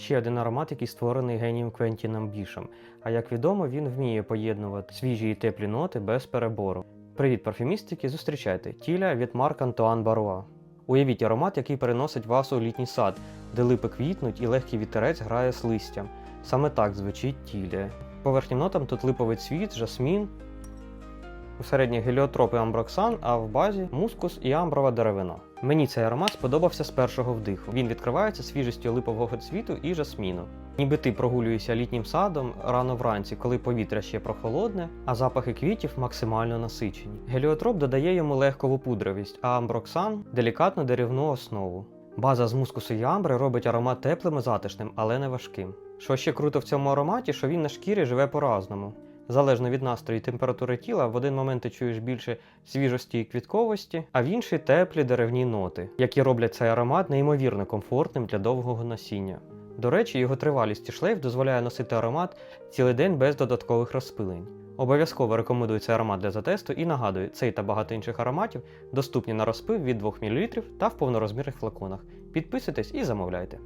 Ще один аромат, який створений генієм Квентіном Бішем. А як відомо, він вміє поєднувати свіжі і теплі ноти без перебору. Привіт, парфюмістики! Зустрічайте Тіля від Марк Антуан Баруа. Уявіть аромат, який переносить вас у літній сад, де липи квітнуть і легкий вітерець грає з листям. Саме так звучить тіля. Поверхнім нотам тут липовий цвіт, жасмін, у середніх геліотроп і амброксан, а в базі мускус і амброва деревина. Мені цей аромат сподобався з першого вдиху. Він відкривається свіжістю липового цвіту і жасміну. Ніби ти прогулюєшся літнім садом рано вранці, коли повітря ще прохолодне, а запахи квітів максимально насичені. Геліотроп додає йому легкову пудровість, а амброксан делікатну деревну основу. База з мускусу і амбри робить аромат теплим і затишним, але не важким. Що ще круто в цьому ароматі, що він на шкірі живе по-разному. Залежно від настрою і температури тіла, в один момент ти чуєш більше свіжості і квітковості, а в інший теплі деревні ноти, які роблять цей аромат неймовірно комфортним для довгого носіння. До речі, його тривалість і шлейф дозволяє носити аромат цілий день без додаткових розпилень. Обов'язково рекомендую цей аромат для затесту і нагадую, цей та багато інших ароматів доступні на розпив від 2 мл та в повнорозмірних флаконах. Підписуйтесь і замовляйте.